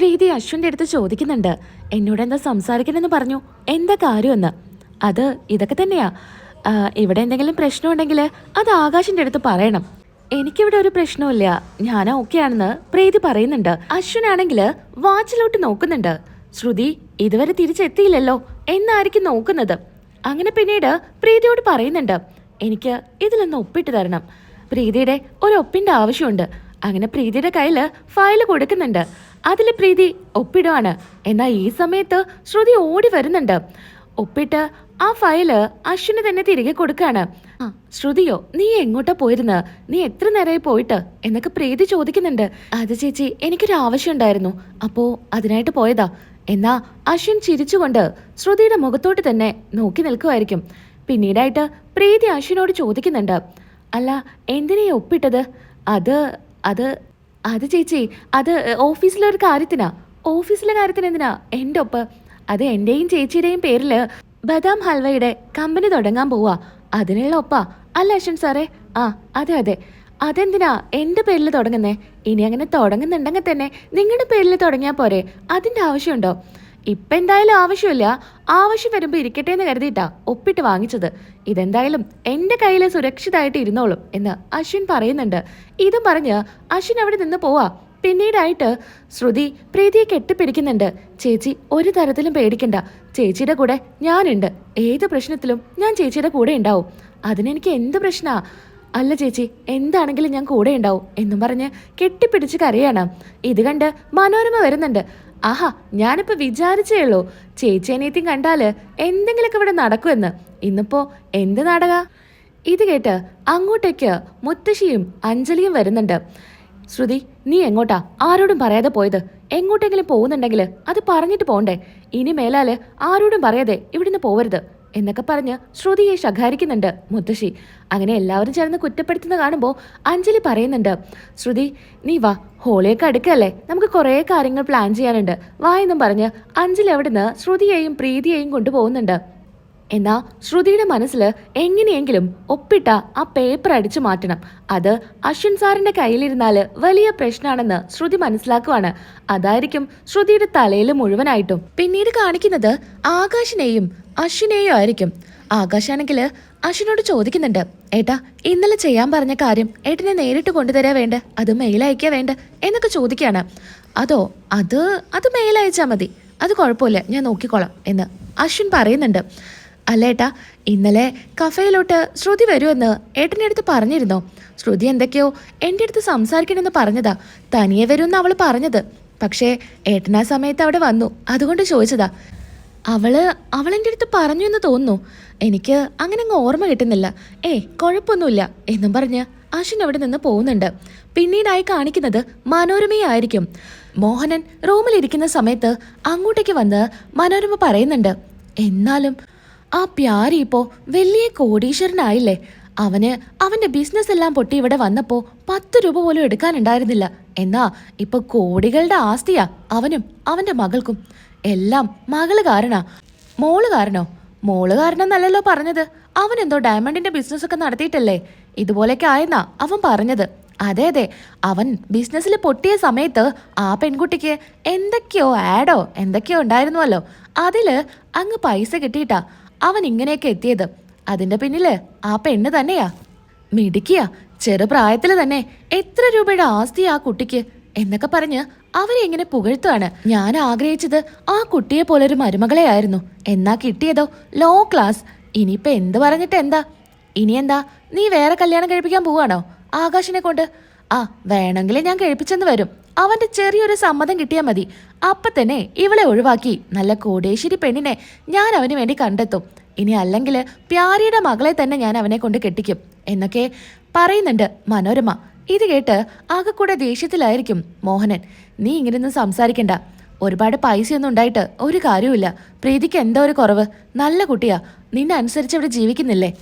പ്രീതി അശ്വിന്റെ അടുത്ത് ചോദിക്കുന്നുണ്ട്. എന്നോട് എന്താ സംസാരിക്കണമെന്ന് പറഞ്ഞു. എന്താ കാര്യമെന്ന്? അത് ഇതൊക്കെ തന്നെയാ. ഇവിടെ എന്തെങ്കിലും പ്രശ്നമുണ്ടെങ്കിൽ അത് ആകാശിന്റെ അടുത്ത് പറയണം. എനിക്കിവിടെ ഒരു പ്രശ്നമില്ല ഞാൻ ഓക്കെ ആണെന്ന് പ്രീതി പറയുന്നുണ്ട്. അശ്വിനാണെങ്കിൽ വാച്ചിലോട്ട് നോക്കുന്നുണ്ട്. ശ്രുതി ഇതുവരെ തിരിച്ചെത്തിയില്ലല്ലോ. എന്നായിരിക്കും നോക്കുന്നത്? അങ്ങനെ പിന്നീട് പ്രീതിയോട് പറയുന്നുണ്ട്. എനിക്ക് ഇതിലൊന്ന് ഒപ്പിട്ട് തരണം. പ്രീതിയുടെ ഒരു ഒപ്പിന്റെ ആവശ്യമുണ്ട്. അങ്ങനെ പ്രീതിയുടെ കയ്യിൽ ഫയൽ കൊടുക്കുന്നുണ്ട്. അതിൽ പ്രീതി ഒപ്പിടുവാണ്. എന്നാൽ ഈ സമയത്ത് ശ്രുതി ഓടി വരുന്നുണ്ട്. ഒപ്പിട്ട് ആ ഫയൽ അശ്വിന് തന്നെ തിരികെ കൊടുക്കാണ്. ശ്രുതിയോ നീ എങ്ങോട്ടാ പോയിരുന്ന്? നീ എത്ര നേരമായി പോയിട്ട്? എന്നൊക്കെ പ്രീതി ചോദിക്കുന്നുണ്ട്. അത് ചേച്ചി എനിക്കൊരു ആവശ്യം ഉണ്ടായിരുന്നു. അപ്പോ അതിനായിട്ട് പോയതാ. എന്നാ അശ്വിൻ ചിരിച്ചുകൊണ്ട് ശ്രുതിയുടെ മുഖത്തോട്ട് തന്നെ നോക്കി നിൽക്കുമായിരിക്കും. പിന്നീടായിട്ട് പ്രീതി അശ്വിനോട് ചോദിക്കുന്നുണ്ട്. അല്ല എന്തിനാ ഒപ്പിട്ടത്? അത് അത് അത് ചേച്ചി അത് ഓഫീസിലെ ഒരു കാര്യത്തിനാ. ഓഫീസിലെ കാര്യത്തിന് എന്തിനാ? എന്റെ ഒപ്പ്. അത് എന്റെയും ചേച്ചിയുടെയും പേരിൽ ബദാം ഹൽവയുടെ കമ്പനി തുടങ്ങാൻ പോവാ. അതിനുള്ള ഒപ്പാ. അല്ല അശ്വൻ സാറേ? ആ അതെ അതെ. അതെന്തിനാ എന്റെ പേരിൽ തുടങ്ങുന്നേ? ഇനി അങ്ങനെ തുടങ്ങുന്നുണ്ടെങ്കിൽ തന്നെ നിങ്ങളുടെ പേരിൽ തുടങ്ങിയാൽ പോരെ. അതിന്റെ ആവശ്യമുണ്ടോ? ഇപ്പം എന്തായാലും ആവശ്യമില്ല. ആവശ്യം വരുമ്പോൾ ഇരിക്കട്ടെ എന്ന് കരുതിയിട്ടാ ഒപ്പിട്ട് വാങ്ങിച്ചത്. ഇതെന്തായാലും എന്റെ കയ്യിൽ സുരക്ഷിതമായിട്ട് ഇരുന്നോളും എന്ന് അശ്വിൻ പറയുന്നുണ്ട്. ഇതും പറഞ്ഞ് അശ്വിൻ അവിടെ നിന്ന് പോവാ. പിന്നീടായിട്ട് ശ്രുതി പ്രീതിയെ കെട്ടിപ്പിടിക്കുന്നുണ്ട്. ചേച്ചി ഒരു തരത്തിലും പേടിക്കണ്ട. ചേച്ചിയുടെ കൂടെ ഞാനുണ്ട്. ഏത് പ്രശ്നത്തിലും ഞാൻ ചേച്ചിയുടെ കൂടെ ഉണ്ടാവും. അതിനെനിക്ക് എന്ത് പ്രശ്നാ? അല്ല ചേച്ചി എന്താണെങ്കിലും ഞാൻ കൂടെ ഉണ്ടാവും എന്നും പറഞ്ഞ് കെട്ടിപ്പിടിച്ച് കരയാണ്. ഇത് കണ്ട് മനോരമ വരുന്നുണ്ട്. ആഹാ ഞാനിപ്പോൾ വിചാരിച്ചേ ഉള്ളൂ. അനിയത്തിയും കണ്ടാൽ എന്തെങ്കിലുമൊക്കെ ഇവിടെ നടക്കുമെന്ന്. ഇന്നിപ്പോ എന്ത് നാടക? ഇത് കേട്ട് അങ്ങോട്ടേക്ക് മുത്തശ്ശിയും അഞ്ജലിയും വരുന്നുണ്ട്. ശ്രുതി നീ എങ്ങോട്ടാ? ആരോടും പറയാതെ പോയത്? എങ്ങോട്ടെങ്കിലും പോകുന്നുണ്ടെങ്കിൽ അത് പറഞ്ഞിട്ട് പോണ്ടേ? ഇനി മേലാൽ ആരോടും പറയാതെ ഇവിടുന്ന് പോവരുത്. എന്നൊക്കെ പറഞ്ഞ് ശ്രുതിയെ ശകാരിക്കുന്നുണ്ട് മുത്തശ്ശി. അങ്ങനെ എല്ലാവരും ചേർന്ന് കുറ്റപ്പെടുത്തുന്ന കാണുമ്പോൾ അഞ്ജലി പറയുന്നുണ്ട് ശ്രുതി നീ വാ ഹോളിയൊക്കെ അടുക്കല്ലേ? നമുക്ക് കുറേ കാര്യങ്ങൾ പ്ലാൻ ചെയ്യാനുണ്ട്. വാ എന്നും പറഞ്ഞ് അഞ്ജലി അവിടുന്ന് ശ്രുതിയെയും പ്രീതിയെയും കൊണ്ടുപോകുന്നുണ്ട്. എന്നാ ശ്രുതിയുടെ മനസ്സിൽ എങ്ങനെയെങ്കിലും ഒപ്പിട്ട ആ പേപ്പർ അടിച്ചു മാറ്റണം. അത് അശ്വിൻ സാറിന്റെ കയ്യിലിരുന്നാൽ വലിയ പ്രശ്നമാണെന്ന് ശ്രുതി മനസ്സിലാക്കുവാണ്. അതായിരിക്കും ശ്രുതിയുടെ തലയിൽ മുഴുവനായിട്ടും. പിന്നീട് കാണിക്കുന്നത് ആകാശിനെയും അശ്വിനെയും ആയിരിക്കും. ആകാശാണെങ്കിൽ അശ്വിനോട് ചോദിക്കുന്നുണ്ട് ഏട്ടാ ഇന്നലെ ചെയ്യാൻ പറഞ്ഞ കാര്യം ഏട്ടനെ നേരിട്ട് കൊണ്ടുതരാ വേണ്ട? അത് മെയിൽ അയക്കാ വേണ്ട? എന്നൊക്കെ ചോദിക്കുകയാണ്. അതോ അത് അത് മെയിൽ മതി. അത് കുഴപ്പമില്ല ഞാൻ നോക്കിക്കോളാം എന്ന് അശ്വിൻ പറയുന്നുണ്ട്. അല്ല ഏട്ടാ ഇന്നലെ കഫേയിലോട്ട് ശ്രുതി വരുമെന്ന് ഏട്ടന്റെ അടുത്ത് പറഞ്ഞിരുന്നോ. ശ്രുതി എന്തൊക്കെയോ എന്റെ അടുത്ത് സംസാരിക്കണമെന്ന് പറഞ്ഞതാ. തനിയെ വരുമെന്ന് അവൾ പറഞ്ഞത്. പക്ഷേ ഏട്ടൻ ആ സമയത്ത് അവിടെ വന്നു. അതുകൊണ്ട് ചോദിച്ചതാ. അവൾ അവൾ എന്റെ അടുത്ത് പറഞ്ഞു എന്ന് തോന്നുന്നു. എനിക്ക് അങ്ങനെ അങ്ങ് ഓർമ്മ കിട്ടുന്നില്ല. ഏയ് കുഴപ്പമൊന്നുമില്ല എന്നും പറഞ്ഞ് അശ്വിൻ അവിടെ നിന്ന് പോകുന്നുണ്ട്. പിന്നീടായി കാണിക്കുന്നത് മനോരമയായിരിക്കും മോഹനൻ റൂമിലിരിക്കുന്ന സമയത്ത് അങ്ങോട്ടേക്ക് വന്ന് മനോരമ പറയുന്നുണ്ട്. എന്നാലും ആ പ്യാരി ഇപ്പോ വലിയ കോടീശ്വരനായില്ലേ? അവന് അവന്റെ ബിസിനസ് എല്ലാം പൊട്ടി ഇവിടെ വന്നപ്പോ പത്ത് രൂപ പോലും എടുക്കാനുണ്ടായിരുന്നില്ല. എന്നാ ഇപ്പൊ കോടികളുടെ ആസ്തിയാ അവനും അവന്റെ മകൾക്കും. എല്ലാം മകൾ കാരണാ. മോൾ കാരണോ? മോൾ കാരണം എന്നല്ലല്ലോ പറഞ്ഞത്. അവൻ എന്തോ ഡയമണ്ടിന്റെ ബിസിനസ് ഒക്കെ നടത്തിയിട്ടല്ലേ? ഇതുപോലെയൊക്കെ ആയെന്നാ അവൻ പറഞ്ഞത്. അതെ അതെ. അവൻ ബിസിനസ്സിൽ പൊട്ടിയ സമയത്ത് ആ പെൺകുട്ടിക്ക് എന്തൊക്കെയോ ആഡോ എന്തൊക്കെയോ ഉണ്ടായിരുന്നുവല്ലോ അതിൽ അങ്ങ് പൈസ കിട്ടിയിട്ടാ. അവൻ ഇങ്ങനെയൊക്കെ എത്തിയത്. അതിന്റെ പിന്നിൽ ആ പെണ്ണ് തന്നെയാ. മിടുക്കിയ ചെറുപ്രായത്തിൽ തന്നെ എത്ര രൂപയുടെ ആസ്തി ആ കുട്ടിക്ക് എന്നൊക്കെ പറഞ്ഞ് അവരെ ഇങ്ങനെ പുകഴ്ത്തുവാണ്. ഞാൻ ആഗ്രഹിച്ചത് ആ കുട്ടിയെ പോലെ ഒരു മരുമകളെ ആയിരുന്നു. എന്നാ കിട്ടിയതോ? Law class. ഇനിയിപ്പൊ എന്ത് പറഞ്ഞിട്ട് എന്താ? ഇനി എന്താ? നീ വേറെ കല്യാണം കഴിപ്പിക്കാൻ പോവാണോ? ആകാശിനെ കൊണ്ട്? ആ വേണമെങ്കിൽ ഞാൻ കഴിപ്പിച്ചെന്ന് വരും. അവന്റെ ചെറിയൊരു സമ്മതം കിട്ടിയാൽ മതി. അപ്പൊ തന്നെ ഇവളെ ഒഴിവാക്കി. നല്ല കോടേശ്വരി പെണ്ണിനെ ഞാൻ അവന് വേണ്ടി കണ്ടെത്തും. ഇനി അല്ലെങ്കിൽ പ്യാരിയുടെ മകളെ തന്നെ ഞാൻ അവനെ കൊണ്ട് കെട്ടിക്കും. എന്നൊക്കെ പറയുന്നുണ്ട് മനോരമ. ഇത് കേട്ട് ആകെ കൂടെ ദേഷ്യത്തിലായിരിക്കും മോഹനൻ. നീ ഇങ്ങനെയൊന്നും സംസാരിക്കണ്ട. ഒരുപാട് പൈസയൊന്നും ഉണ്ടായിട്ട് ഒരു കാര്യവുമില്ല. പ്രീതിക്ക് എന്തോ ഒരു കുറവ്. നല്ല കുട്ടിയാ. നിന്നെ അനുസരിച്ച് അവിടെ ജീവിക്കുന്നില്ലേ?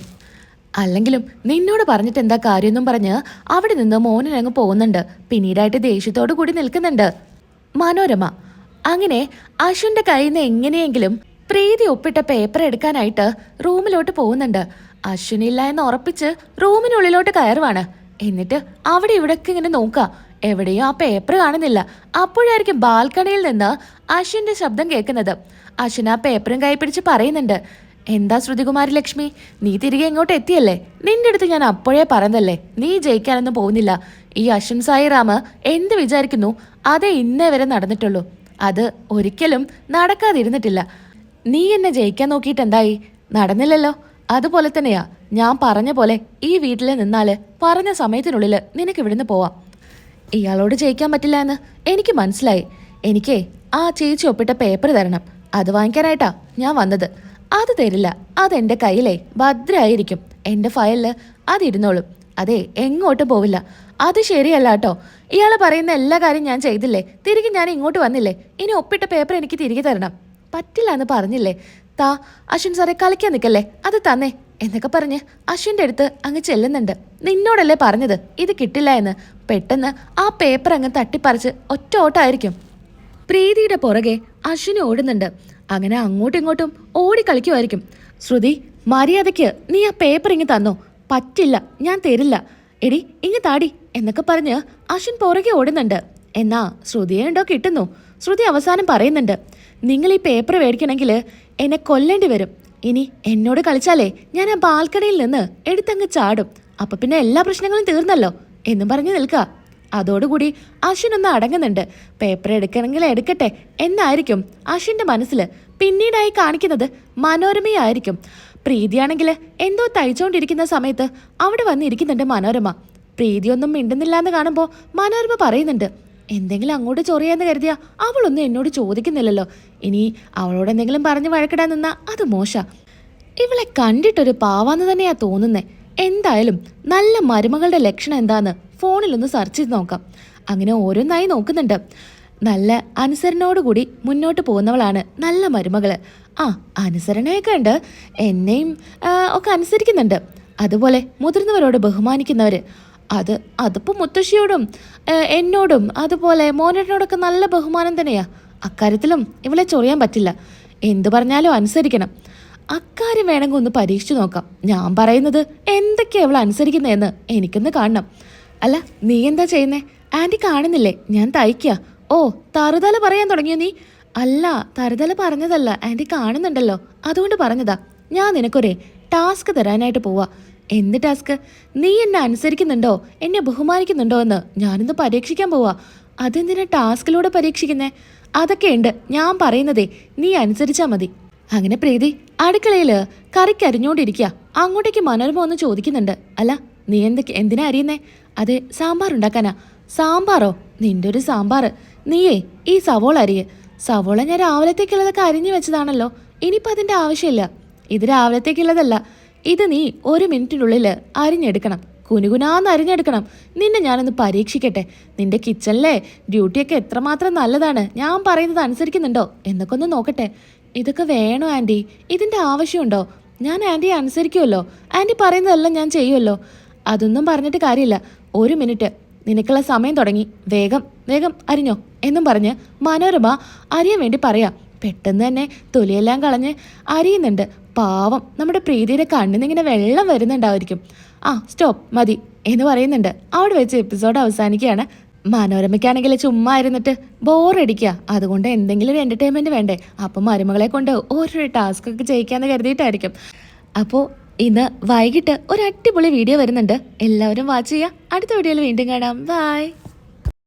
അല്ലെങ്കിലും നിന്നോട് പറഞ്ഞിട്ട് എന്താ കാര്യമെന്നും പറഞ്ഞ് അവിടെ നിന്ന് മോനിനങ്ങ് പോകുന്നുണ്ട്. പിന്നീടായിട്ട് ദേഷ്യത്തോടു കൂടി നിൽക്കുന്നുണ്ട്. മനോരമ അങ്ങനെ അശ്വിന്റെ കയ്യിൽ നിന്ന് എങ്ങനെയെങ്കിലും പ്രീതി ഒപ്പിട്ട പേപ്പർ എടുക്കാനായിട്ട് റൂമിലോട്ട് പോകുന്നുണ്ട്. അശ്വിനില്ല എന്ന് ഉറപ്പിച്ച് റൂമിനുള്ളിലോട്ട് കയറുവാണ്. എന്നിട്ട് അവിടെ ഇവിടൊക്കെ ഇങ്ങനെ നോക്കുക. എവിടെയോ ആ പേപ്പർ കാണുന്നില്ല. അപ്പോഴായിരിക്കും ബാൽക്കണിയിൽ നിന്ന് അശ്വിന്റെ ശബ്ദം കേൾക്കുന്നത്. അശ്വിൻ ആ പേപ്പറും കൈ പിടിച്ച് പറയുന്നുണ്ട്. എന്താ ശ്രുതികുമാരി ലക്ഷ്മി? നീ തിരികെ ഇങ്ങോട്ട് എത്തിയല്ലേ? നിന്റെ അടുത്ത് ഞാൻ അപ്പോഴേ പറഞ്ഞതല്ലേ. നീ ജയിക്കാനൊന്നും പോകുന്നില്ല. ഈ അശ്വിൻ സായിറാമ് എന്ത് വിചാരിക്കുന്നു? അതേ ഇന്നേ വരെ നടന്നിട്ടുള്ളൂ. അത് ഒരിക്കലും നടക്കാതിരുന്നിട്ടില്ല. നീ എന്നെ ജയിക്കാൻ നോക്കിയിട്ട് എന്തായി? നടന്നില്ലല്ലോ. അതുപോലെ തന്നെയാ. ഞാൻ പറഞ്ഞ പോലെ ഈ വീട്ടിൽ നിന്നാൽ പറഞ്ഞ സമയത്തിനുള്ളിൽ നിനക്ക് ഇവിടുന്ന് പോവാം. ഇയാളോട് ജയിക്കാൻ പറ്റില്ല എന്ന് എനിക്ക് മനസ്സിലായി. എനിക്കേ ആ ചേച്ചി ഒപ്പിട്ട പേപ്പർ തരണം. അത് വാങ്ങിക്കാനായിട്ടാ ഞാൻ വന്നത്. അത് തരില്ല. അതെന്റെ കയ്യിലേ. ഭദ്രായിരിക്കും. എന്റെ ഫയലിൽ അതിരുന്നോളും അതെ എങ്ങോട്ട് പോവില്ല. അത് ശരിയല്ല കേട്ടോ ഇയാൾ പറയുന്ന എല്ലാ കാര്യം ഞാൻ ചെയ്തില്ലേ? തിരികെ ഞാൻ ഇങ്ങോട്ട് വന്നില്ലേ? ഇനി ഒപ്പിട്ട പേപ്പർ എനിക്ക് തിരികെ തരണം. പറ്റില്ല എന്ന് പറഞ്ഞില്ലേ? താ അശ്വിൻ സാറെ കളിക്കാൻ നിൽക്കല്ലേ അത് തന്നേ. എന്നൊക്കെ പറഞ്ഞ് അശ്വിന്റെ അടുത്ത് അങ്ങ് ചെല്ലുന്നുണ്ട്. നിന്നോടല്ലേ പറഞ്ഞത്? ഇത് കിട്ടില്ല എന്ന്. പെട്ടെന്ന് ആ പേപ്പർ അങ്ങ് തട്ടിപ്പറിച്ച് ഒറ്റ ഓട്ടായിരിക്കും പ്രീതിയുടെ പുറകെ അശ്വിന് ഓടുന്നുണ്ട്. അങ്ങനെ അങ്ങോട്ടും ഇങ്ങോട്ടും ഓടിക്കളിക്കുമായിരിക്കും ശ്രുതി മര്യാദയ്ക്ക് നീ ആ പേപ്പർ ഇങ്ങ് തന്നോ? പറ്റില്ല ഞാൻ തരില്ല. എടി ഇങ്ങ് താടി എന്നൊക്കെ പറഞ്ഞ് അശ്വിൻ പുറകെ ഓടുന്നുണ്ട്. എന്നാ ശ്രുതിയെ ഉണ്ടോ കിട്ടുന്നു. ശ്രുതി അവസാനം പറയുന്നുണ്ട് നിങ്ങൾ ഈ പേപ്പർ മേടിക്കണമെങ്കിൽ എന്നെ കൊല്ലേണ്ടി വരും. ഇനി എന്നോട് കളിച്ചാലേ ഞാൻ ആ ബാൽക്കണിയിൽ നിന്ന് എടുത്തങ്ങ് ചാടും. അപ്പൊ പിന്നെ എല്ലാ പ്രശ്നങ്ങളും തീർന്നല്ലോ എന്നും പറഞ്ഞു നിൽക്കുക. അതോടുകൂടി അശ്വിൻ ഒന്ന് അടങ്ങുന്നുണ്ട്. പേപ്പർ എടുക്കണമെങ്കിൽ എടുക്കട്ടെ. എന്നായിരിക്കും അശ്വിന്റെ മനസ്സിൽ പിന്നീടായി കാണിക്കുന്നത് മനോരമയായിരിക്കും. പ്രീതിയാണെങ്കിൽ എന്തോ തയ്ച്ചുകൊണ്ടിരിക്കുന്ന സമയത്ത് അവിടെ വന്നിരിക്കുന്നുണ്ട് മനോരമ. പ്രീതിയൊന്നും മിണ്ടുന്നില്ല എന്ന് കാണുമ്പോൾ മനോരമ പറയുന്നുണ്ട് എന്തെങ്കിലും അങ്ങോട്ട് ചൊറിയാന്ന് കരുതിയാ അവളൊന്നും എന്നോട് ചോദിക്കുന്നില്ലല്ലോ. ഇനി അവളോട് എന്തെങ്കിലും പറഞ്ഞ് വഴക്കിടാൻ നിന്നാ അത് മോശ. ഇവളെ കണ്ടിട്ടൊരു പാവാന്ന് തന്നെയാ തോന്നുന്നേ. എന്തായാലും നല്ല മരുമകളുടെ ലക്ഷണം എന്താന്ന് ഫോണിലൊന്ന് സെർച്ച് ചെയ്ത് നോക്കാം. അങ്ങനെ ഓരോന്നായി നോക്കുന്നുണ്ട്. നല്ല അനുസരണയോടുകൂടി മുന്നോട്ട് പോകുന്നവളാണ് നല്ല മരുമകൾ ആ അനുസരണയൊക്കെ ഉണ്ട്. എന്നെയും ഒക്കെ അനുസരിക്കുന്നുണ്ട്. അതുപോലെ മുതിർന്നവരോട് ബഹുമാനിക്കുന്നവർ അത് അതിപ്പോൾ മുത്തശ്ശിയോടും എന്നോടും അതുപോലെ മോനോടൊക്കെ നല്ല ബഹുമാനം തന്നെയാണ് അക്കാര്യത്തിലും ഇവളെ ചൊറിയാൻ പറ്റില്ല. എന്തു പറഞ്ഞാലും അനുസരിക്കണം. അക്കാര്യം വേണമെങ്കിൽ ഒന്ന് പരീക്ഷിച്ചു നോക്കാം. ഞാൻ പറയുന്നത് എന്തൊക്കെയാ അവൾ അനുസരിക്കുന്നതെന്ന് എനിക്കൊന്ന് കാണണം. അല്ല നീ എന്താ ചെയ്യുന്നേ? ആന്റി കാണുന്നില്ലേ? ഞാൻ തയ്ക്കുക ഓ തറുതല പറയാൻ തുടങ്ങിയോ നീ? അല്ല തറുതല പറഞ്ഞതല്ല. ആന്റി കാണുന്നുണ്ടല്ലോ. അതുകൊണ്ട് പറഞ്ഞതാ. ഞാൻ നിനക്കൊരേ ടാസ്ക് തരാനായിട്ട് പോവാ. എന്ത് ടാസ്ക്? നീ എന്നെ അനുസരിക്കുന്നുണ്ടോ? എന്നെ ബഹുമാനിക്കുന്നുണ്ടോ എന്ന് ഞാനിന്ന് പരീക്ഷിക്കാൻ പോവാ. അതെന്തിനാ ടാസ്കിലൂടെ പരീക്ഷിക്കുന്നേ? അതൊക്കെയുണ്ട്. ഞാൻ പറയുന്നതേ നീ അനുസരിച്ചാൽ മതി. അങ്ങനെ പ്രീതി അടുക്കളയിൽ കറിക്ക് അരിഞ്ഞോണ്ടിരിക്കുക അങ്ങോട്ടേക്ക് മനോരമ ഒന്ന് ചോദിക്കുന്നുണ്ട്. അല്ല നീ എന്തൊക്കെ എന്തിനാ അരിയുന്നേ? അതെ സാമ്പാർ ഉണ്ടാക്കാനാ. സാമ്പാറോ? നിന്റെ ഒരു സാമ്പാർ. നീയേ ഈ സവോള അരിയ്. സവോള ഞാൻ രാവിലത്തേക്കുള്ളതൊക്കെ അരിഞ്ഞു വെച്ചതാണല്ലോ. ഇനിയിപ്പോൾ അതിന്റെ ആവശ്യമില്ല. ഇത് രാവിലത്തേക്കുള്ളതല്ല. ഇത് നീ ഒരു മിനിറ്റിനുള്ളിൽ അരിഞ്ഞെടുക്കണം. കുനുകുനാന്ന് അരിഞ്ഞെടുക്കണം. നിന്നെ ഞാനൊന്ന് പരീക്ഷിക്കട്ടെ. നിന്റെ കിച്ചണിലെ ഡ്യൂട്ടിയൊക്കെ എത്രമാത്രം നല്ലതാണ്. ഞാൻ പറയുന്നത് അനുസരിക്കുന്നുണ്ടോ? എന്നൊക്കെ ഒന്ന് നോക്കട്ടെ. ഇതൊക്കെ വേണോ ആന്റി ഇതിന്റെ ആവശ്യമുണ്ടോ? ഞാൻ ആന്റിയെ അനുസരിക്കുമല്ലോ ആന്റി പറയുന്നതെല്ലാം ഞാൻ ചെയ്യുമല്ലോ അതൊന്നും പറഞ്ഞിട്ട് കാര്യമില്ല. ഒരു മിനിറ്റ്. നിനക്കുള്ള സമയം തുടങ്ങി. വേഗം വേഗം അരിഞ്ഞോ എന്നും പറഞ്ഞ് മനോരമ അരിയാൻ വേണ്ടി പറയാം. പെട്ടെന്ന് തന്നെ തൊലിയെല്ലാം കളഞ്ഞ് അരിയുന്നുണ്ട്. പാവം നമ്മുടെ പ്രീതിയുടെ കണ്ണിൽ ഇങ്ങനെ വെള്ളം വരുന്നുണ്ടായിരിക്കും. ആ സ്റ്റോപ്പ്. മതി എന്ന് പറയുന്നുണ്ട്. അവിടെ വെച്ച് എപ്പിസോഡ് അവസാനിക്കുകയാണ്. മനോരമയ്ക്കാണെങ്കിൽ ചുമ്മാ ഇരുന്നിട്ട് ബോറടിക്കുക അതുകൊണ്ട് എന്തെങ്കിലും ഒരു എന്റർടൈൻമെന്റ് വേണ്ടേ. അപ്പം മരുമകളെ കൊണ്ട് ഓരോ ടാസ്ക് ഒക്കെ ചെയ്യിക്കാന്ന് കരുതിയിട്ടായിരിക്കും. അപ്പോൾ ഇന്ന് വൈകിട്ട് ഒരു അടിപൊളി വീഡിയോ വരുന്നുണ്ട്. എല്ലാവരും വാച്ച് ചെയ്യുക അടുത്ത വീഡിയോയിൽ വീണ്ടും കാണാം. ബൈ